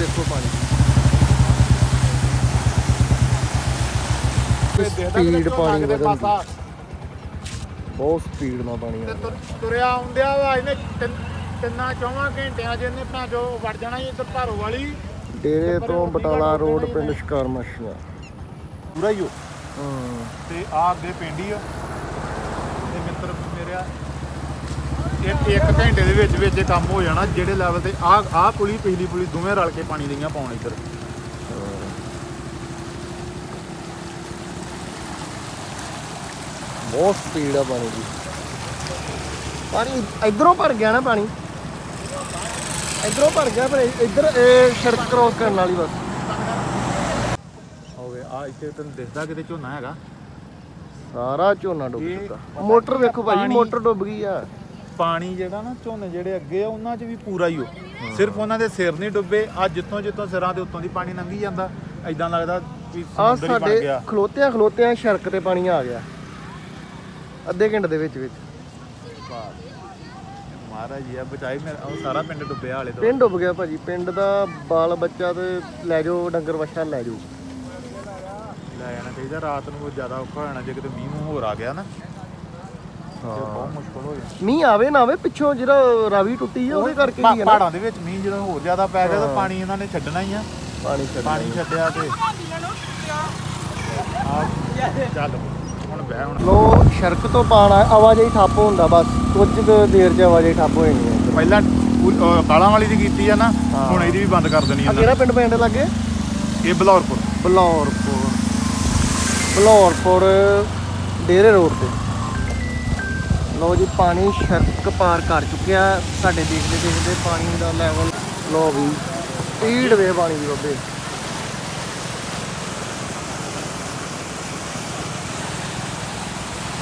ਵੇਖੋ ਪਾਣੀ ਸਪੀਡ ਪਾਣੀ ਵਧਣ ਦੀ। ਪਾਸਾ। ਬਹੁਤ ਸਪੀਡ ਨਾਲ ਪਾਣੀ ਤੁਰ- ਤੁਰਿਆ ਆਉਂਦਿਆ ਵਾ ਇਹਨੇ ਤਿੰਨ- ਚੌਵਾਂ ਘੰਟਿਆਂ 'ਚ ਇਹਨੇ ਭਾਂ ਜੋ ਵੜ ਜਾਣਾ ਇੱਧਰ ਭਾਰੋ ਵਾਲੀ। ਡੇਰੇ ਤੋਂ ਬਟਾਲਾ ਰੋਡ ਪਿੰਡ ਸ਼ਿਕਾਰ ਮੱਛੀਆਂ। ਪੂਰਾ ਹੀ ਹੋ ਹੂੰ। ਤੇ ਆ ਅੱਗੇ ਪਿੰਡ ਆ। ਇੱਕ ਘੰਟੇ ਦੇ ਵਿੱਚ ਵਿੱਚ ਇਹ ਕੰਮ ਹੋ ਜਾਣਾ ਜਿਹੜੇ ਲੈਵਲ ਤੇ ਆ ਆ ਪੁਲੀ ਪਿਛਲੀ ਪੁਲੀ ਦੋਵੇਂ ਰਲ ਕੇ ਪਾਣੀ ਦੀਆਂ ਪਾਉਣ ਇੱਧਰ। ਬਹੁਤ ਸਪੀਡ ਆ ਪਾਣੀ ਦੀ। ਪਾਣੀ ਇਧਰੋਂ ਭਰ ਗਿਆ ਨਾ ਪਾਣੀ? ਇਧਰੋਂ ਭਰ ਗਿਆ ਪਰ ਇੱਧਰ ਇਹ ਸੜਕ ਕ੍ਰੋਸ ਕਰਨ ਵਾਲੀ ਬਸ। ਹੋਵੇ ਆ ਇੱਥੇ ਤੈਨੂੰ ਦਿਖਦਾ ਕਿਤੇ ਝੋਨਾ ਹੈਗਾ? ਸਾਰਾ ਝੋਨਾ ਡੁੱਬ ਚੁੱਕਾ। ਮੋਟਰ ਵੇਖੋ ਭਾਈ ਪਾਣੀ- ਮੋਟਰ ਡੁੱਬ ਗਈ ਆ। ਪਾਣੀ ਜਿਹੜਾ ਨਾ ਝੋਨੇ ਜਿਹੜੇ ਅੱਗੇ ਆ ਉਹਨਾਂ 'ਚ ਵੀ ਪੂਰਾ ਹੀ ਹੋ। ਸਿਰਫ ਉਹਨਾਂ ਦੇ ਸਿਰ ਨਹੀਂ ਡੁੱਬੇ ਆ ਜਿੱਥੋਂ ਜਿੱਥੋਂ ਸਿਰਾਂ ਦੇ ਉੱਤੋਂ ਦੀ ਪਾਣੀ ਲੰਘੀ ਜਾਂਦਾ ਐਦਾਂ ਲੱਗਦਾ ਵੀ ਆ ਸਮੁੰਦਰ ਹੀ ਬਣ ਸਾਡੇ ਗਿਆ। ਖਲੋਤਿਆਂ ਖਲੋਤਿਆਂ ਸੜਕ ਤੇ ਪਾਣੀ ਆ ਗਿਆ। ਅੱਧੇ ਘੰਟੇ ਦੇ ਵਿੱਚ ਵਿੱਚ। ਮਹਾਰਾਜ ਜੀ ਆ ਬਚਾਈ ਮੇਰਾ ਉਹ ਸਾਰਾ ਪਿੰਡ ਡੁੱਬਿਆ ਹਾਲੇ ਤੋਂ। ਪਿੰਡ ਡੁੱਬ ਗਿਆ ਭਾਜੀ ਪਿੰਡ ਦਾ ਬਾਲ ਬੱਚਾ ਤੇ ਲੈ ਜਾਓ ਡੰਗਰ ਵੱਛਾ ਲੈ ਜਾਓ। ਲੈ ਜਾਣਾ ਚਾਹੀਦਾ ਰਾਤ ਨੂੰ ਜ਼ਿਆਦਾ ਔਖਾ ਹੋ ਜਾਣਾ ਜੇ ਕਿਤੇ ਮੀਂਹ ਮੂੰਹ ਹੋਰ ਆ ਗਿਆ ਨਾ। ਬਹੁਤ ਮੁਸ਼ਕਲ ਹੋ ਜਾਣਾ ਮੀਂਹ ਆਵੇ ਨਾ ਆਵੇ ਪਿੱਛੋਂ ਜਿਹੜਾ ਰਾਵੀ ਟੁੱਟੀ ਆ ਉਹਦੇ ਕਰਕੇ ਹੈ ਨਾ? ਪਹਾੜਾਂ ਦੇ ਵਿੱਚ ਮੀਂਹ ਜਦੋਂ ਹੋਰ ਜ਼ਿਆਦਾ ਪੈ ਗਿਆ ਤਾਂ। ਪਾਣੀ ਇਹਨਾਂ ਨੇ ਛੱਡਣਾ ਹੀ ਆ। ਪਾਣੀ ਛੱਡ ਪਾਣੀ ਛੱਡਿਆ ਤੇ ਆ ਚੱਲ ਹੁਣ ਬਹਿ ਹੁਣ। ਲੋ ਸੜਕ ਤੋਂ ਪਾਣਾ ਆਵਾਜਾਈ ਠੱਪ ਹੁੰਦਾ ਬਸ। ਕੁਝ ਕੁ ਦੇਰ ਚ ਆਵਾਜਾਈ ਠੱਪ ਹੋ ਜਾਣੀ ਹੈ ਪਹਿਲਾਂ ਅਹ ਕਾਲਾਂ ਵਾਲੀ ਦੀ ਕੀਤੀ ਆ ਨਾ। ਹੁਣ ਇਹਦੀ ਵੀ ਬੰਦ ਕਰ ਦੇਣੀ ਆ ਕਿਹੜਾ ਪਿੰਡ ਪੈਂਦੇ ਲੱਗੇ। ਇਹ ਬਲੌਰਪੁਰ। ਬਲੌਰਪੁਰ। ਬਲੌਰਪੁਰ ਡੇਰੇ ਰੋਡ ਤੇ। ਲੋ ਜੀ ਪਾਣੀ ਸੜਕ ਪਾਰ ਕਰ ਚੁੱਕਿਆ ਸਾਡੇ ਦੇਖਦੇ ਦੇਖਦੇ ਪਾਣੀ ਦਾ ਲੈਵਲ ਲੋ ਵੀ ਸਪੀਡ ਵੇ ਪਾਣੀ ਦੀ ਬੱਬੇ।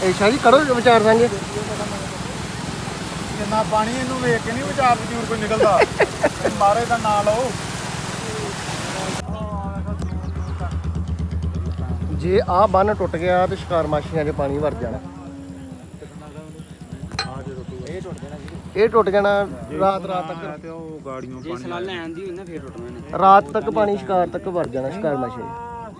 ਇਹ ਸ਼ਾਹ ਜੀ ਕਰੋ ਵਿਚਾਰ ਸਾਂਝੇ। ਜਿੰਨਾ ਪਾਣੀ ਇਹਨੂੰ ਵੇਖ ਕੇ ਨਹੀਂ ਵਿਚਾਰ ਵਜੂਰ ਕੋਈ ਨਿਕਲਦਾ। ਮਾਰੇ ਦਾ ਨਾਂ ਲਓ। ਜੇ ਆ ਬੰਨ ਟੁੱਟ ਗਿਆ ਤੇ ਸ਼ਿਕਾਰ ਮਾਛੀਆਂ 'ਚ ਪਾਣੀ ਵਰ ਜਾਣਾ। ਇਹ ਟੁੱਟ ਜਾਣਾ ਇਹ ਟੁੱਟ ਜਾਣਾ ਰਾਤ ਰਾਤ ਤੱਕ। ਤੇ ਉਹ ਗਾੜੀਆਂ ਜੇ ਸਲਾਹ ਲੈਣ ਦੀ ਹੋਈ ਨਾ ਫੇਰ ਟੁੱਟਣਾ ਰਾਤ ਤੱਕ ਪਾਣੀ ਸ਼ਿਕਾਰ ਤੱਕ ਵਰ ਜਾਣਾ ਸ਼ਿਕਾਰ ਮਾਛੀਆਂ 'ਚ